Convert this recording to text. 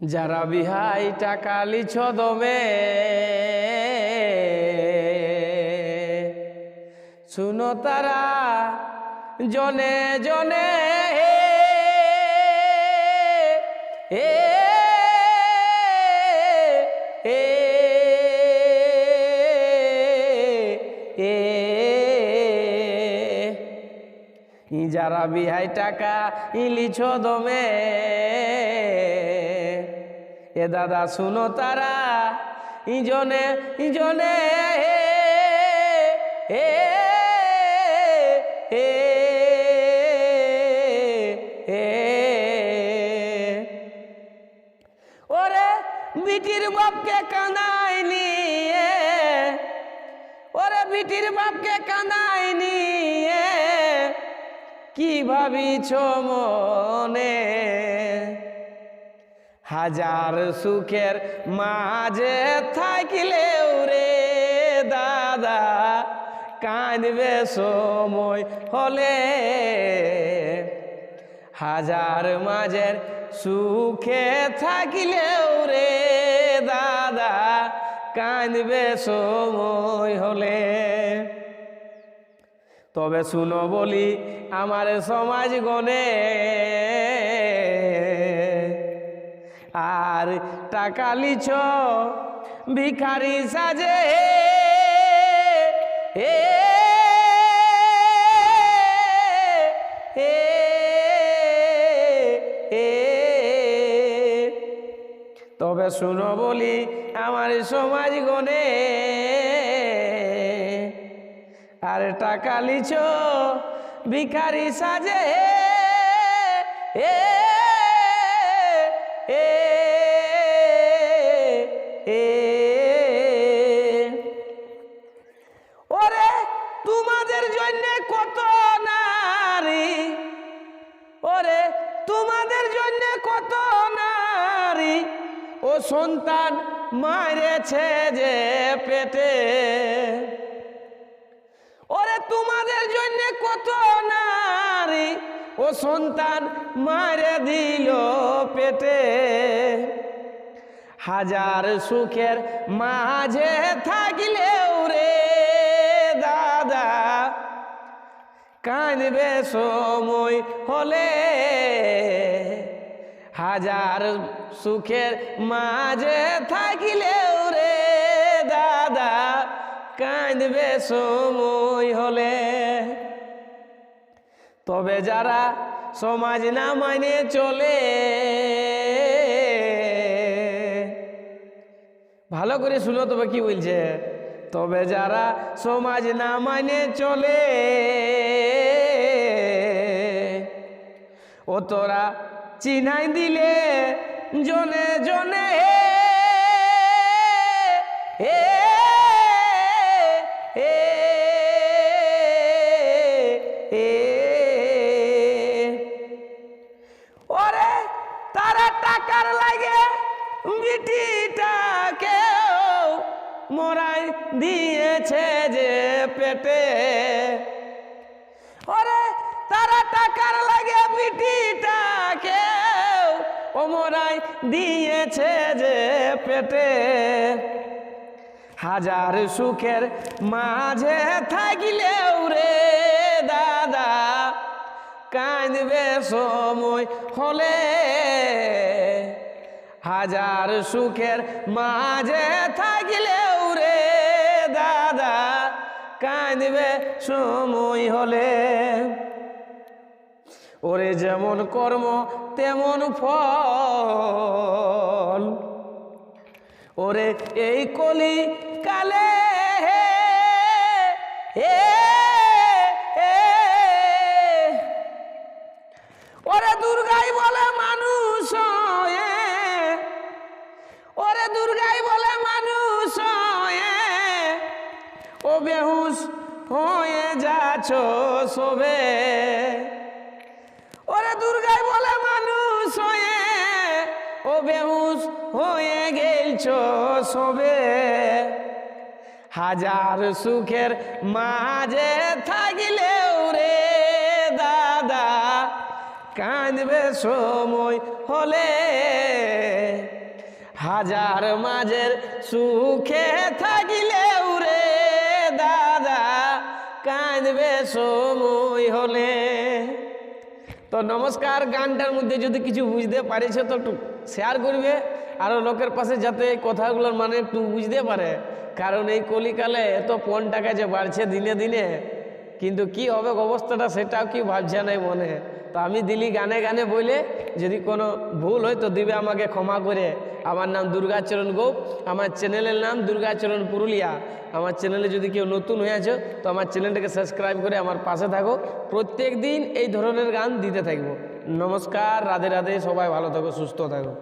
যারা বিহাই টাকা লিছ দমে শুনো তারা জনে জনে এ যারা বিহাই টাকা ইলিছ দমে এ দাদা শুনো তারা, ইজনে ইজনে, এ এ ওরে বিটির বাপকে কাঁদাই নিয়ে, ওরে বিটির বাপকে কাঁদাই নিয়ে, কি ভাবিছ মনে? হাজার সুখের মাঝে থাকিলেও রে দাদা, কাঁদবে সময় হলে। হাজার মাঝের সুখে থাকিলেও রে দাদা, কাঁদবে সময় হলে। তবে শুনো বলি, আমার সমাজ গনে। আর টাকা লিছ। ভিখারি সাজে, এ তবে শুনো বলি, আমার সমাজ গনে, আর টাকা লিছ। ভিখারি সাজে এ। সন্তান মারেছে যে পেটে। ওরে, তোমাদের জন্য কত নারী ও সন্তান মারে দিল পেটে। হাজার সুখের মাঝে থাকিলেও রে দাদা কানবে সময় হলে। হাজার সুখের মাঝে থাকিলেও রে দাদা, কাঁদবে সময় হলে। তবে যারা সমাজ না মানে চলে, ভালো করে শুনো তবে কি বলছে? তবে যারা সমাজ না মানে চলে, ও তোরা চিনাই দিলে জনে জনে ওরে, তারা টাকার দিয়েছে যে পেটে। ওরে, তারা টাকার লাগে বিটিটাকে ও দিয়েছে যে পেটে হাজার সুখের মাঝে থাকিলেও রে দাদা, কাঁদবে সময় হলে। হাজার সুখের মাঝে থাকিলেও রে দাদা, কাঁদবে সময় হলে। ওরে যেমন কর্ম তেমন ফল। ওরে এই কলি কালে এ, ওরে দুর্গাই বলে মানুষ ওরে দুর্গাই বলে মানুষ ও বেহুশ হয়ে যাচ্ছ সবে হয়ে গেলছ সবে। হাজার সুখের মাঝে থাকিলেও রে দাদা, কাঁদবে সময় হলে। হাজার মাঝের সুখে থাকিলে রে দাদা, কাঁদবে সময় হলে। তো নমস্কার, গানটার মধ্যে যদি কিছু বুঝতে পারিছো তো শেয়ার করবে আরও লোকের পাশে যাতে এই কথাগুলোর মানে একটু বুঝতে পারে। কারণ এই কলিকালে এত পণ টাকা যে বাড়ছে দিনে দিনে, কিন্তু কি হবে অবস্থাটা সেটাও কি ভাবছে নাই মনে। তো আমি দিলি গানে গানে বলে যদি কোনো ভুল হয় তো দিবে আমাকে ক্ষমা করে। আমার নাম দুর্গাচরণ গোপ, আমার চ্যানেলের নাম দুর্গাচরণ পুরুলিয়া। আমার চ্যানেলে যদি কেউ নতুন হয়ে আছো, তো আমার চ্যানেলটাকে সাবস্ক্রাইব করে আমার পাশে থাকো। প্রত্যেক দিন এই ধরনের গান দিতে থাকব। নমস্কার রাধে রাধে সবাই ভালো থাকো সুস্থ থাকো।